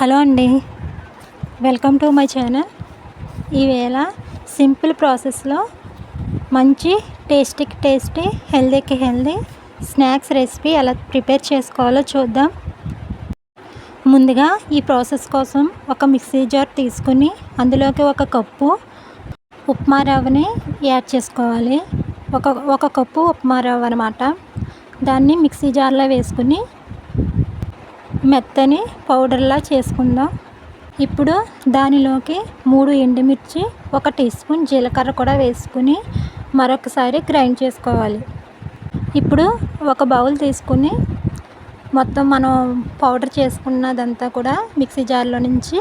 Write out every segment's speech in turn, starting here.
Hello అండి. Welcome to my channel ఈవేళ simple ప్రాసెస్లో మంచి టేస్టీకి టేస్టీ హెల్దీకి హెల్దీ స్నాక్స్ రెసిపీ ఎలా ప్రిపేర్ చేసుకోవాలో చూద్దాం. ముందుగా ఈ ప్రాసెస్ కోసం ఒక మిక్సీ జార్ తీసుకుని అందులోకి ఒక కప్పు ఉప్మా రవ్వని యాడ్ చేసుకోవాలి. ఒక ఒక కప్పు ఉప్మా రవ్వ అనమాట దాన్ని మిక్సీ జార్లో వేసుకుని మెత్తని పౌడర్లా చేసుకుందాం. ఇప్పుడు దానిలోకి మూడు ఎండుమిర్చి ఒక టీ స్పూన్ జీలకర్ర కూడా వేసుకుని మరొకసారి గ్రైండ్ చేసుకోవాలి. ఇప్పుడు ఒక బౌల్ తీసుకుని మొత్తం మనం పౌడర్ చేసుకున్నదంతా కూడా మిక్సీ జార్లో నుంచి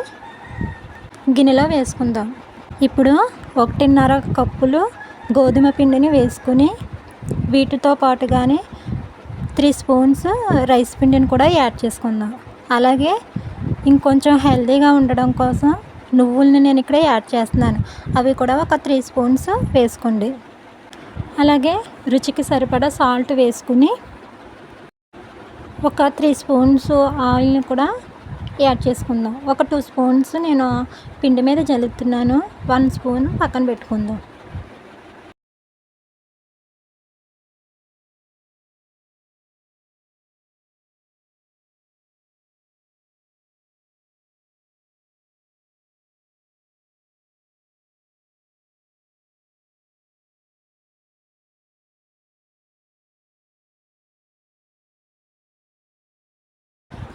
గిన్నెలో వేసుకుందాం. ఇప్పుడు ఒకటిన్నర కప్పులు గోధుమ పిండిని వేసుకుని వీటితో పాటుగానే త్రీ స్పూన్స్ రైస్ పిండిని కూడా యాడ్ చేసుకుందాం. అలాగే ఇంకొంచెం హెల్తీగా ఉండడం కోసం నువ్వుల్ని నేను ఇక్కడ యాడ్ చేస్తున్నాను. అవి కూడా ఒక త్రీ స్పూన్స్ వేసుకోండి. అలాగే రుచికి సరిపడా సాల్ట్ వేసుకుని ఒక త్రీ స్పూన్స్ ఆయిల్ని కూడా యాడ్ చేసుకుందాం. ఒక టూ స్పూన్స్ నేను పిండి మీద జల్లుతున్నాను. వన్ స్పూన్ పక్కన పెట్టుకుందాం.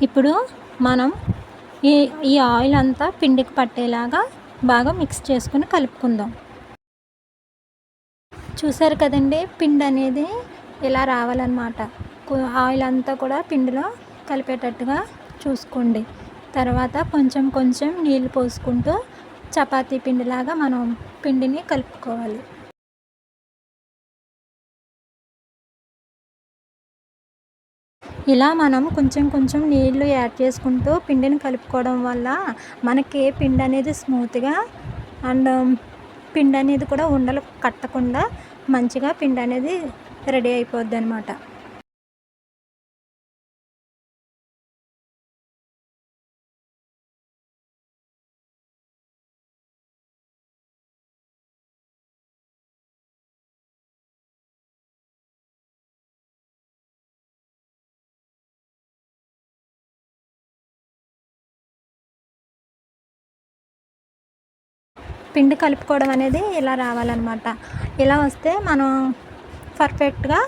ఇప్పుడు మనం ఈ ఈ ఆయిల్ అంతా పిండికి పట్టేలాగా బాగా మిక్స్ చేసుకుని కలుపుకుందాం. చూసారు కదండి పిండి అనేది ఇలా రావాలన్నమాట. ఆయిల్ అంతా కూడా పిండిలో కలిపేటట్టుగా చూసుకోండి. తర్వాత కొంచెం కొంచెం నీళ్ళు పోసుకుంటూ చపాతీ పిండిలాగా మనం పిండిని కలుపుకోవాలి. ఇలా మనం కొంచెం కొంచెం నీళ్ళు యాడ్ చేసుకుంటూ పిండిని కలుపుకోవడం వల్ల మనకి పిండి అనేది స్మూత్గా అండ్ పిండి అనేది కూడా ఉండలు కట్టకుండా మంచిగా పిండి అనేది రెడీ అయిపోద్ది అనమాట పిండి కలుపుకోవడం అనేది ఇలా రావాలన్నమాట. ఇలా వస్తే మనం పర్ఫెక్ట్గా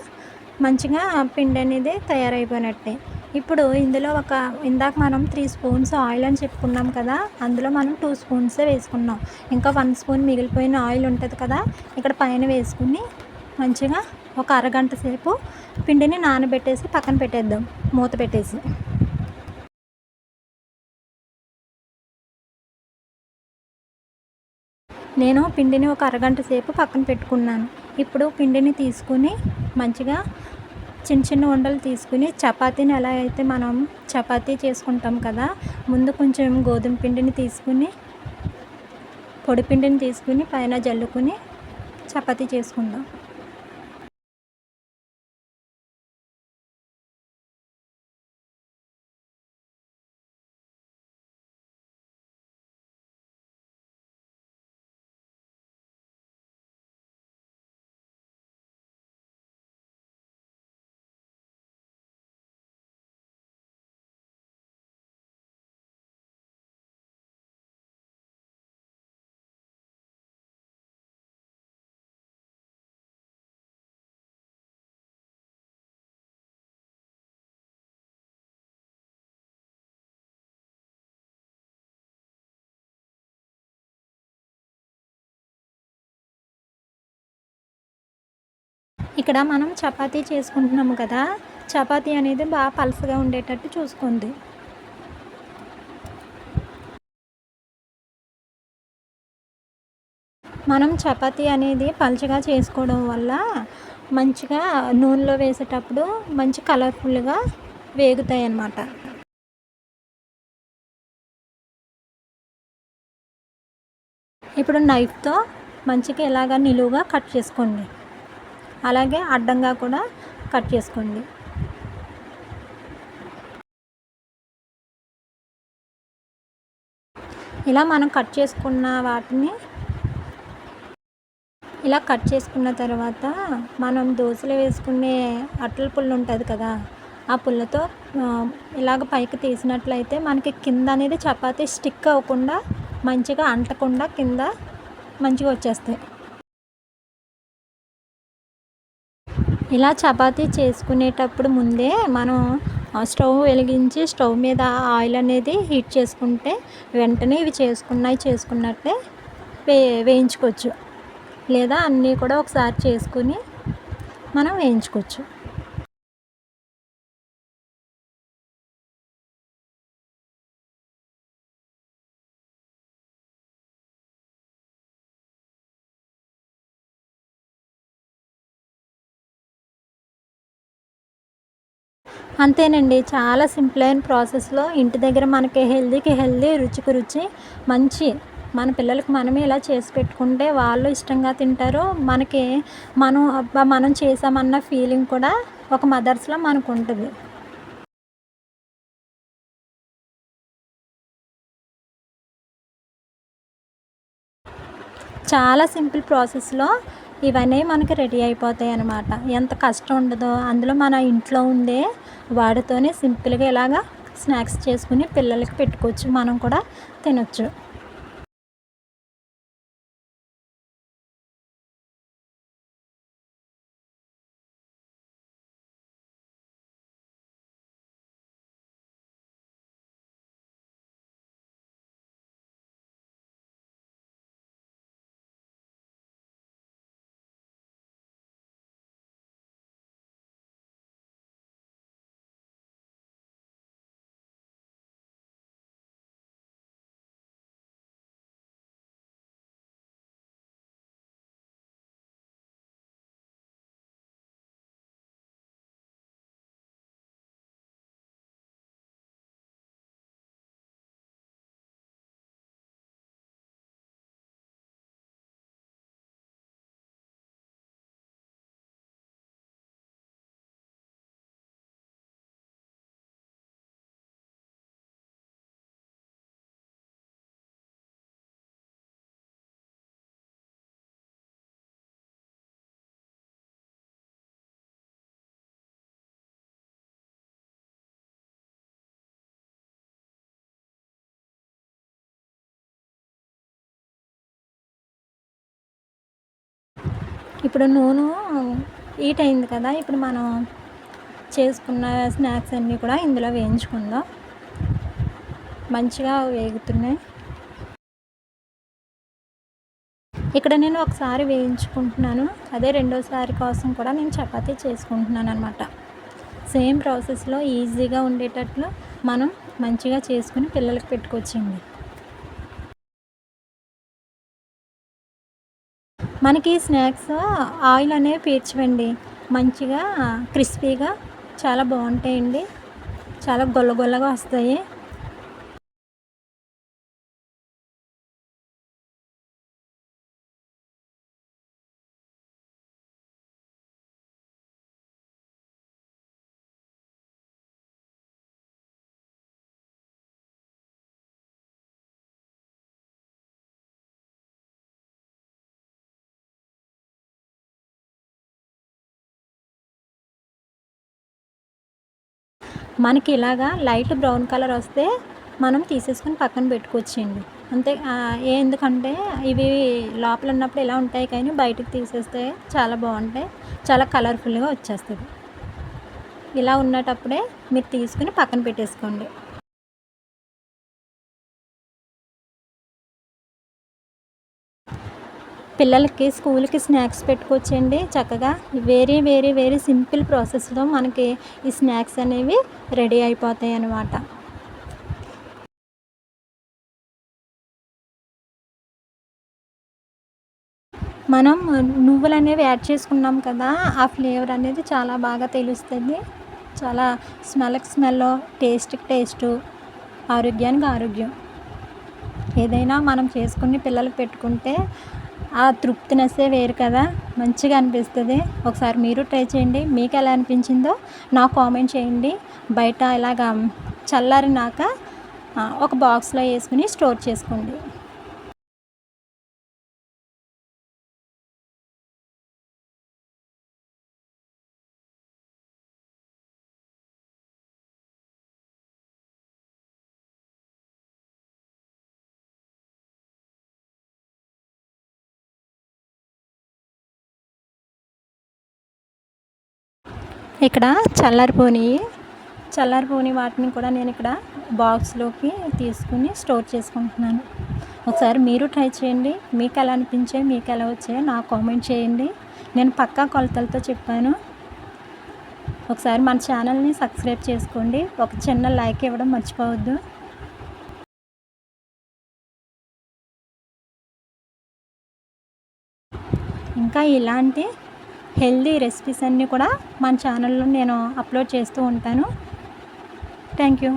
మంచిగా పిండి అనేది తయారైపోయినట్టే. ఇప్పుడు ఇందులో ఒక ఇందాక మనం త్రీ స్పూన్స్ ఆయిల్ అని చెప్పుకున్నాం కదా అందులో మనం టూ స్పూన్సే వేసుకున్నాం. ఇంకా వన్ స్పూన్ మిగిలిపోయిన ఆయిల్ ఉంటుంది కదా ఇక్కడ పైన వేసుకుని మంచిగా ఒక అరగంట సేపు పిండిని నానబెట్టేసి పక్కన పెట్టేద్దాం మూత పెట్టేసి. నేను పిండిని ఒక అరగంట సేపు పక్కన పెట్టుకున్నాను. ఇప్పుడు పిండిని తీసుకుని మంచిగా చిన్న చిన్న ఉండలు తీసుకుని చపాతీని ఎలా అయితే మనం చపాతీ చేసుకుంటాం కదా ముందు కొంచెం గోధుమ పిండిని తీసుకుని పొడి పిండిని తీసుకుని పైన జల్లుకుని చపాతీ చేసుకుందాం. ఇక్కడ మనం చపాతీ చేసుకుంటున్నాము కదా చపాతీ అనేది బాగా పలసగా ఉండేటట్టు చూసుకోండి. మనం చపాతీ అనేది పలుచగా చేసుకోవడం వల్ల మంచిగా నూనెలో వేసేటప్పుడు మంచి కలర్ఫుల్గా వేగుతాయి అన్నమాట ఇప్పుడు నైఫ్తో మంచిగా ఇలాగ నిలువుగా కట్ చేసుకోండి. అలాగే అడ్డంగా కూడా కట్ చేసుకోండి. ఇలా మనం కట్ చేసుకున్న వాటిని ఇలా కట్ చేసుకున్న తర్వాత మనం దోశలు వేసుకునే అట్టల పుల్ల ఉంటుంది కదా ఆ పుల్లతో ఇలాగ పైకి తీసినట్లయితే మనకి కింద అనేది చపాతీ స్టిక్ అవ్వకుండా మంచిగా అంటకుండా కింద మంచిగా వచ్చేస్తాయి. ఇలా చపాతీ చేసుకునేటప్పుడు ముందే మనం స్టవ్ వెలిగించి స్టవ్ మీద ఆయిల్ అనేది హీట్ చేసుకుంటే వెంటనే ఇవి చేసుకున్నాయి చేసుకున్నట్టే వే వేయించుకోవచ్చు. లేదా అన్నీ కూడా ఒకసారి చేసుకుని మనం వేయించుకోవచ్చు. అంతేనండి. చాలా సింపుల్ అయిన ప్రాసెస్లో ఇంటి దగ్గర మనకి హెల్దీకి హెల్దీ రుచికి రుచి మంచి మన పిల్లలకు మనమే ఇలా చేసి పెట్టుకుంటే వాళ్ళు ఇష్టంగా తింటారు. మనకి మనం అబ్బా మనం చేసామన్న ఫీలింగ్ కూడా ఒక మదర్స్లో మనకు ఉంటుంది చాలా సింపుల్ ప్రాసెస్లో ఇవన్నీ మనకి రెడీ అయిపోతాయి అన్నమాట. ఎంత కష్టం ఉండదో అందులో మన ఇంట్లో ఉండే వాడితోనే సింపుల్గా ఇలాగా స్నాక్స్ చేసుకుని పిల్లలకి పెట్టుకోవచ్చు. మనం కూడా తినొచ్చు. ఇప్పుడు నూనె హీట్ అయింది కదా ఇప్పుడు మనం చేసుకున్న స్నాక్స్ అన్నీ కూడా ఇందులో వేయించుకుందాం. మంచిగా వేగుతున్నాయి. ఇక్కడ నేను ఒకసారి వేయించుకుంటున్నాను. అదే రెండోసారి కోసం కూడా నేను చపాతీ చేసుకుంటున్నాను అనమాట సేమ్ ప్రాసెస్లో ఈజీగా ఉండేటట్లు మనం మంచిగా చేసుకుని పిల్లలకి పెట్టుకొచ్చింది. మనకి స్నాక్స్ ఆయిల్ అనేవి పీల్చవండి మంచిగా క్రిస్పీగా చాలా బాగుంటాయండి. చాలా గొల్ల గొల్లగా వస్తాయి. మనకి ఇలాగా లైట్ బ్రౌన్ కలర్ వస్తే మనం తీసేసుకొని పక్కన పెట్టుకోవచ్చండి. అంతే ఎందుకంటే ఇవి లోపల ఉన్నప్పుడు ఇలా ఉంటాయి కానీ బయటకు తీసేస్తే చాలా బాగుంటాయి. చాలా కలర్ఫుల్గా వచ్చేస్తుంది. ఇలా ఉన్నటప్పుడే మీరు తీసుకుని పక్కన పెట్టేసుకోండి. పిల్లలకి స్కూల్కి స్నాక్స్ పెట్టుకోవచ్చండి. చక్కగా వెరీ వెరీ వెరీ సింపుల్ ప్రాసెస్లో మనకి ఈ స్నాక్స్ అనేవి రెడీ అయిపోతాయి అన్నమాట మనం నువ్వులు అనేవి యాడ్ చేసుకున్నాం కదా ఆ ఫ్లేవర్ అనేది చాలా బాగా తెలుస్తుంది. చాలా స్మెల్కి స్మెల్ టేస్ట్కి టేస్టు ఆరోగ్యానికి ఆరోగ్యం. ఏదైనా మనం చేసుకుని పిల్లలకు పెట్టుకుంటే ఆ తృప్తినెస్సే వేరు కదా. మంచిగా అనిపిస్తుంది. ఒకసారి మీరు ట్రై చేయండి. మీకు ఎలా అనిపించిందో నాకు కామెంట్ చేయండి. బయట ఇలాగా చల్లారినాక ఒక బాక్స్లో వేసుకుని స్టోర్ చేసుకోండి. ఇక్కడ చల్లారిపోని చల్లారిపోని వాటిని కూడా నేను ఇక్కడ బాక్స్లోకి తీసుకుని స్టోర్ చేసుకుంటున్నాను. ఒకసారి మీరు ట్రై చేయండి. మీకు ఎలా అనిపించే మీకు ఎలా వచ్చాయో నాకు కామెంట్ చేయండి. నేను పక్కా కొలతలతో చెప్పాను. ఒకసారి మన ఛానల్ని సబ్స్క్రైబ్ చేసుకోండి. ఒక చిన్న లైక్ ఇవ్వడం మర్చిపోవద్దు. ఇంకా ఇలాంటి హెల్దీ రెసిపీస్ అన్నీ కూడా మన ఛానల్లో నేను అప్లోడ్ చేస్తూ ఉంటాను. Thank you.